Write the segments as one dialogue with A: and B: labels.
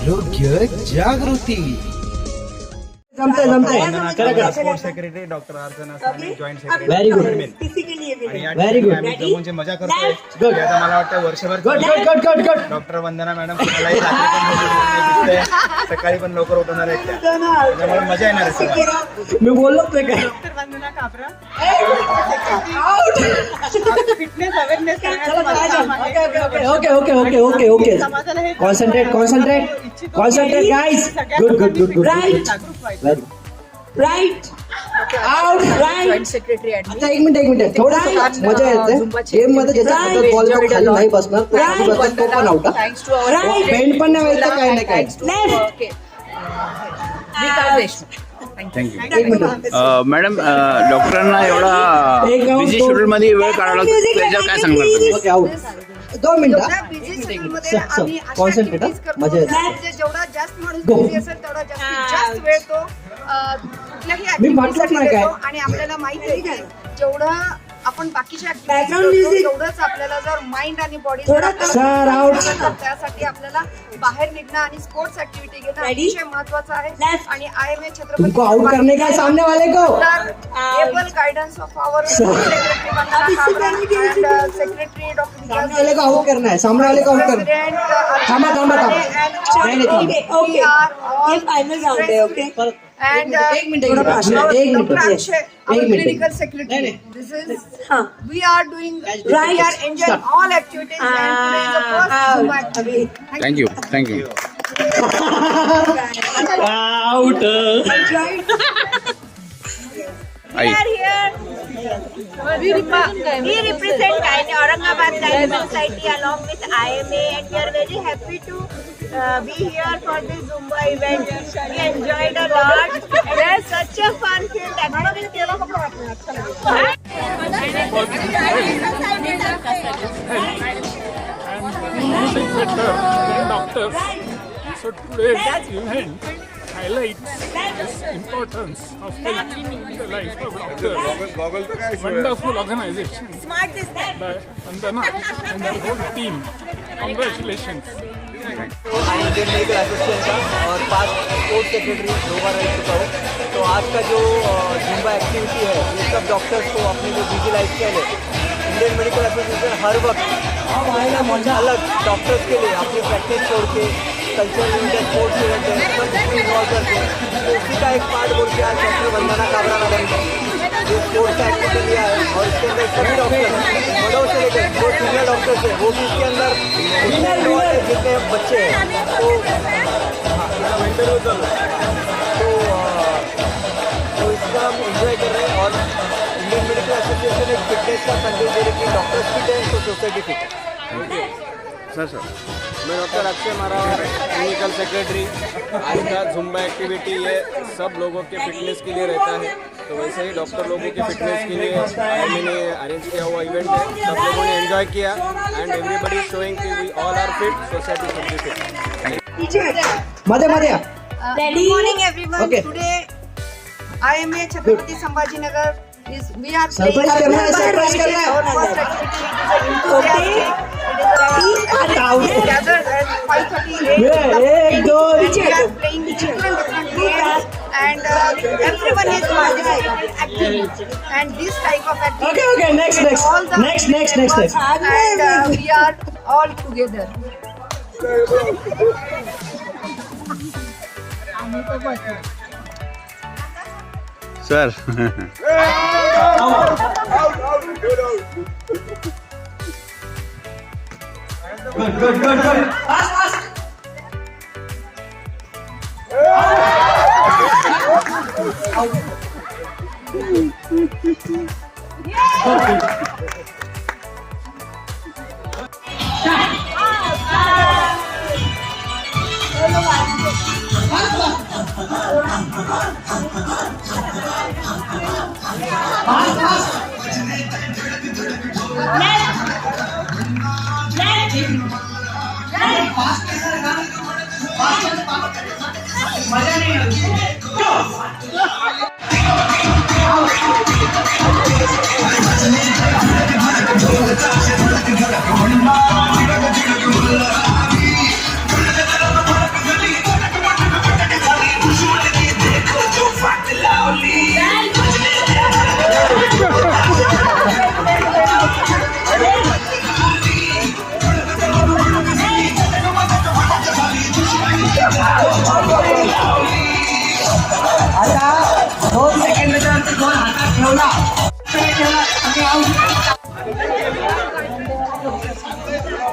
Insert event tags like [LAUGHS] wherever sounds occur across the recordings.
A: आरोग्य जागृती.
B: जमतंय जमतंय.
C: Sports secretary doctor Archana Sane joint secretary
B: very good
D: किसी के लिए भी
C: आणि या
B: Very good.
C: ठिकाणी आम्ही जमून जे मजा करतोय
B: Good.
C: मला वाटतं वर्षभर
B: good good good good good
C: doctor Vandana madam तुम्हालाही रात्री पण. सकाळी पण लवकर उठवणार आहेत त्या. त्यामुळे मजा येणार आहे सगळ्यांना.
B: मी बोललोच नाही काय.
D: Kabra
B: fitness awareness okay okay okay okay okay concentrate concentrate concentrate guys good good good good right right out right
D: secretary
B: आता एक मिनिट एक मिनिट. थोडा मजा येते. गेममध्ये ज्याचा हातात बॉल तो खाली नाही बसणार. तो पण आउट बेंड नाही व्हायचं काय नाही काय
D: ओके विकास देशमुख
B: एक मिनिट.
E: अ, मॅडम डॉक्टरांना एवढा बिझी शेड्यूल मध्ये वेळ काढावा लागतो. त्याच्यावर काय सांगणार तुम्ही?
B: दोन मिनिटं येते.
F: म्हणजे जेवढा जास्त माणूस. बिझी असेल तेवढा जास्त वेळ तो कुठल्याही आणि आपल्याला माहीत आहे की जेवढं आपण बाकीच्या. तेवढंच आपल्याला जर माइंड आणि बॉडी. त्यासाठी आपल्याला बाहेर निघणं आणि स्पोर्ट्स ऍक्टिव्हिटी घेणं? अतिशय महत्वाचं आहे. आणि आय एम ए छत्रपती
B: तुमको आउट करने का सामने वाले को.
F: Able guidance of our secretary doctor
B: सामने वाले को आउट करना है सामने वाले को आउट करना थांबा, थांबा, थांबा.
D: Okay
B: okay
F: and
B: एक
F: uh,
B: मिनिट एक मिनिट एक मिनिट
F: Dr. Akshay, our
B: एक मिनिट.
F: clinical
B: नाही,
F: secretary.
B: नाही.
F: This is
D: हाँ
F: we are doing we
D: Right.
F: are enjoying all activities and today is the first Zumba activity. Thank
E: thank you
B: thank you out
F: We are here. We, rep- we represent Gyne- Aurangabad Gyne Society along with IMA and we are very happy to uh, be here for this Zumba event. We enjoyed a lot it was such a fun filled
G: music better than doctors. So today's event highlights the importance of health in the life of doctors. Wonderful organization by Vandana and their whole team. Congratulations.
H: Indian medical association का और पास sports secretary दो बार रह चुका हूँ। तो आज का जो जुम्बा एक्टिविटी है, ये सब डॉक्टर्स को अपनी जो बिज़ी लाइफ स्टाइल है इंडियन मेडिकल एसोसिएशन हर वक्त अलग डॉक्टर्स के लिए अपनी प्रैक्टिस छोड़ के कल्चरल इंडियन स्पोर्ट्स इवेंट है इन्वॉल्व करते हैं। तो उसी का एक पार्ट बोल के आज डॉक्टर वंदना काबरा मैडम है और इसके अंदर सभी डॉक्टर जो डॉक्टर्स वो भी इसके अंदर जितने बच्चे हैं तो इसका हम और इंडियन मेडिकल एसोसिएशन फिटनेस का कि डॉक्टर्स तो सोसाइटी
E: सर सर
I: मैं doctor Akshay Mara clinical secretary आज का जुम्बा एक्टिविटी ये सब लोगों के फिटनेस के लिए रहता है। तो वैसे ही डॉक्टर लोगों की फिटनेस के लिए मैंने अरेंज किया हुआ इवेंट है। सब लोगों ने एंजॉय किया एंड एवरीबडी शोइंग कि we all are fit society
B: fit पीछे मदे
F: good morning everyone today I M A Chhatrapati Sambhaji Nagar we are
B: surprise
F: कर रहे सरप्राइज़ कर रहे और फ़र्स्ट एक्टिविटी इज़ का
B: काउंट
F: गैदर 5:30 ए
B: ए एक दो
F: नीचे प्लेइंग नीचे different games and uh, everyone is participating actively. And this type of activity
B: Okay, okay, next, next.
F: all the
B: Next, next, next, next.
F: and uh, we are all together. [LAUGHS]
B: Let it. Let it. Thank you.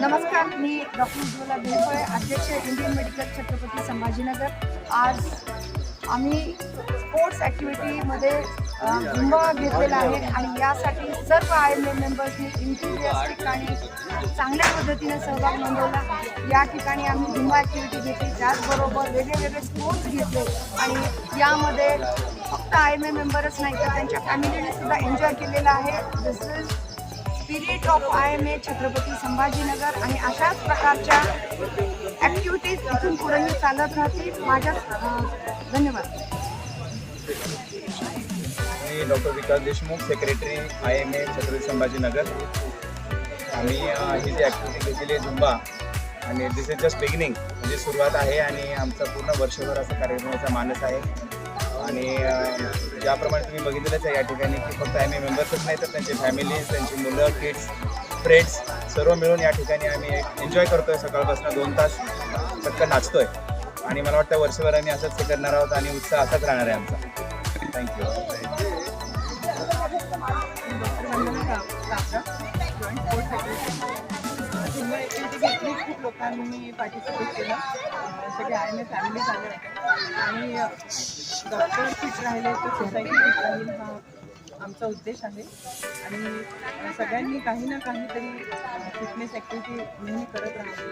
F: नमस्कार मी doctor अध्यक्ष Indian medical Chhatrapati Sambhajinagar. आज आम्ही sports ॲक्टिव्हिटीमध्ये Zumba घेतलेला आहे आणि यासाठी सर्व आय एम ए मेंबर्सनी इंटिरियस्टिक आणि चांगल्या पद्धतीने सहभाग नोंदवला. या ठिकाणी आम्ही झुंबा ॲक्टिव्हिटी घेतली. त्याचबरोबर वेगळे वेगळे स्पोर्ट्स घेतले आणि यामध्ये फक्त आय एम ए मेंबरच नाही तर त्यांच्या फॅमिलीने सुद्धा एन्जॉय केलेला आहे. This is spirit of I M A Chhatrapati Sambhajinagar. आणि अशाच प्रकारच्या ॲक्टिव्हिटीज इथून पुढेही चालत राहते. माझ्या धन्यवाद.
C: मी doctor Vikas Deshmukh secretary I M A Chhatrapati Sambhajinagar. आम्ही ही जी ॲक्टिव्हिटी घेतलेली आहे झुंबा आणि दिस इज जस्ट बिगिनिंग म्हणजे सुरुवात आहे आणि आमचा पूर्ण वर्षभर असा कार्यक्रमाचा मानस आहे. आणि ज्याप्रमाणे तुम्ही बघितलंच आहे या ठिकाणी की फक्त आय एम ए मेंबर्सच नाही तर त्यांचे फॅमिलीज त्यांची मुलं किड्स फ्रेंड्स सर्व मिळून या ठिकाणी आम्ही एन्जॉय करतोय सकाळपासून दोन तास चक्क नाचतोय. आणि मला वाटतं वर्षभर आम्ही असंच हे करणार आहोत आणि उत्साह असाच राहणार आहे आमचा. थँक्यू
F: खूप लोकांनी पार्टिसिपेट केलं सगळे आय एम ए फॅमिली झाले आणि डॉक्टर फिट राहिले तर सोसायटी फिट राहील हा आमचा उद्देश आहे. आणि सगळ्यांनी काही ना काहीतरी फिटनेस ॲक्टिव्हिटी नेहमी करत राहावी.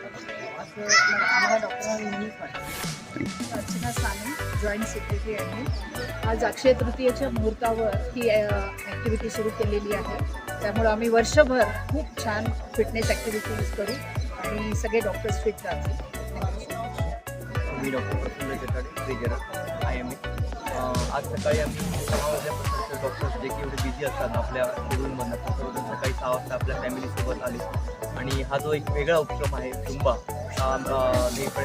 F: असं आम्हाला डॉक्टरांना नेहमीच वाटतं. अर्चना साने जॉईंट सेक्रेटरी आहे. आज अक्षय तृतीयेच्या मुहूर्तावर ही ॲक्टिव्हिटी सुरू केलेली आहे. त्यामुळं आम्ही वर्षभर खूप छान फिटनेस ॲक्टिव्हिटीज करू आणि सगळे डॉक्टर्स फिट राहतील
H: मी doctor Prafull Jathade treasurer I M A. आज सकाळी आम्ही सहा वाजल्यापासून डॉक्टर्स जे की एवढे बिझी असतात आपल्या शेड्यूलमधनं सर्वजण सकाळी सहा वाजता आपल्या फॅमिलीसोबत आले. आणि हा जो एक वेगळा उपक्रम आहे झुंबा हा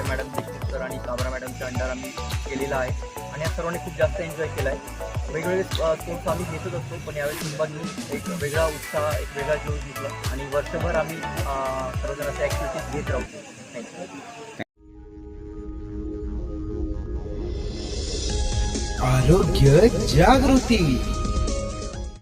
H: मॅडम देशमुख सर आणि काबरा मॅडमच्या अंडर आम्ही केलेला आहे. आणि या सर्वांनी खूप जास्त एन्जॉय केला आहे वेगवेगळे स्पोर्ट्स आम्ही घेतच असतो पण यावेळी झुंबा घेऊन एक वेगळा उत्साह एक वेगळा जोश घेतला. आणि वर्षभर आम्ही सर्वजण अशा ॲक्टिव्हिटीज घेत राहू. थँक्यू
J: आरोग्य जागृती.